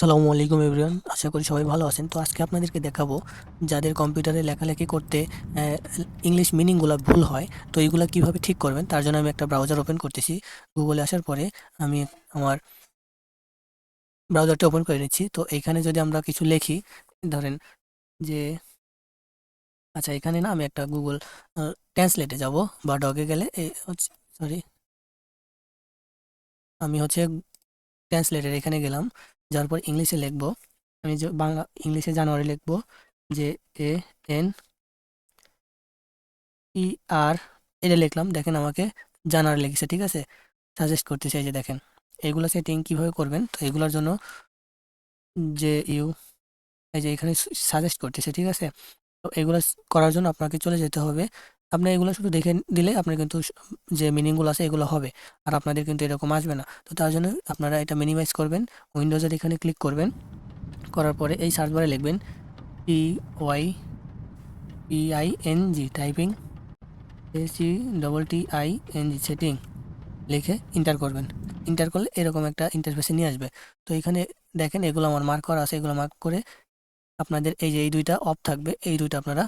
সালামু আলাইকুম এভরিওয়ান, আশা করি সবাই ভালো আছেন। তো আজকে আপনাদেরকে দেখাবো যাদের কম্পিউটারে লেখালেখি করতে ইংলিশ মিনিংগুলো ভুল হয়, তো এইগুলো কীভাবে ঠিক করবেন তার জন্য আমি একটা ব্রাউজার ওপেন করতেছি। গুগলে আসার পরে আমি আমার ব্রাউজারটা ওপেন করে নিচ্ছি। তো এইখানে যদি আমরা কিছু লিখি, ধরেন যে আচ্ছা এখানে না আমি একটা গুগল ট্রান্সলেটে যাব বা ডগে গেলে এই সরি, আমি হচ্ছে ট্রান্সলেটের এখানে গেলাম। যাওয়ার পর ইংলিশে লিখব। আমি যে বাংলা, ইংলিশে জানুয়ারি লিখব যে এ এন ই আর, এটা লিখলাম। দেখেন আমাকে জানুয়ারি লিখেছে ঠিক আছে? সাজেস্ট করতেছে, এই যে দেখেন। এগুলো সেটিং কীভাবে করবেন? তো এগুলোর জন্য যে ইউ এই যে এখানে সাজেস্ট করতেছে, ঠিক আছে? তো এগুলো করার জন্য আপনাকে চলে যেতে হবে আপনি এগুলো শুধু দেখে দিলে আপনার কিন্তু যে মিনিংগুলো আছে এগুলো হবে। আর আপনাদের কিন্তু এরকম আসবে না। তো তার জন্য আপনারা এটা মিনিমাইজ করবেন উইন্ডোজের এখানে ক্লিক করবেন। করার পরে এই সার্চ বারে লিখবেন P Y P I N G typing S G double T I N G setting লিখে ইন্টার করবেন। ইন্টার করলে এরকম একটা ইন্টারফেসে নিয়ে আসবে। তো এখানে দেখেন এগুলো আমার মার্ক করা আছে, এগুলো মার্ক করে আপনাদের এই যে এই দুইটা অফ থাকবে, এই দুইটা আপনারা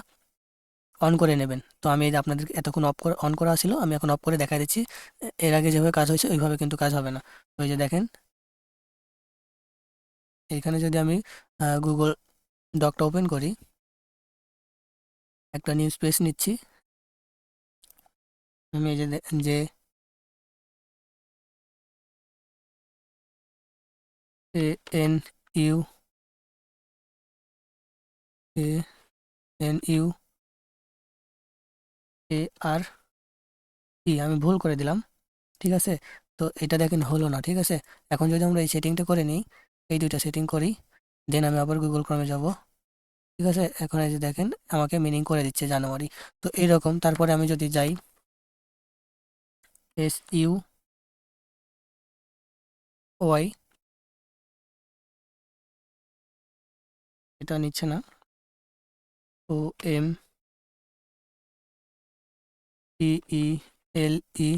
অন করে নেবেন। তো আমি এই যে আপনাদের এতক্ষণ অফ করে অন করা ছিল, আমি এখন অফ করে দেখা দিচ্ছি। এর আগে যেভাবে কাজ হয়েছে, ওইভাবে কিন্তু কাজ হবে না। ওই যে দেখেন। এখানে যদি আমি গুগল ডকটা ওপেন করি, একটা নিউজ পেজ নিচ্ছি। আমি এই যে যে N U A N U A, আর ই আমি ভুল করে দিলাম, ঠিক আছে? তো এটা দেখেন হলো না, ঠিক আছে? এখন যদি আমরা এই সেটিংটা করে নিই, এই দুইটা সেটিং করি দেন আমি আবার গুগল ক্রমে যাব, ঠিক আছে? এখন এই যে দেখেন, আমাকে মিনিং করে দিচ্ছে জানুয়ারি। তো এইরকম তারপরে আমি যদি যাই এস ইউ ওয়াই এটা নিচ্ছে না O M E L E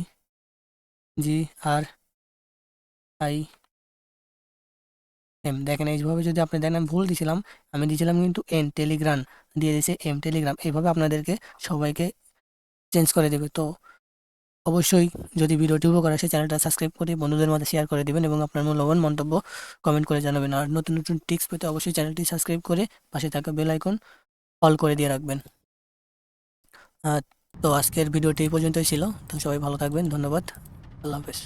G R I M দেখেন, এইভাবে যদি আপনি দেখেন, আমি ভুল দিয়েছিলাম আমি দিয়েছিলাম কিন্তু এন টেলিগ্রাম দিয়ে দিয়েছে এম টেলিগ্রাম এইভাবে আপনাদেরকে সবাইকে চেঞ্জ করে দেবে। তো অবশ্যই যদি ভিডিওটি উপকার আসে চ্যানেলটা সাবস্ক্রাইব করে বন্ধুদের মধ্যে শেয়ার করে দেবেন এবং আপনার মূল্যবান মন্তব্য কমেন্ট করে জানাবেন। আর নতুন নতুন টিপস পেতে অবশ্যই চ্যানেলটি সাবস্ক্রাইব করে পাশে থাকা বেল আইকন অল করে দিয়ে রাখবেন। তো আজকের ভিডিওটি এই পর্যন্তই ছিল। তো সবাই ভালো থাকবেন ধন্যবাদ। আল্লাহ হাফেজ।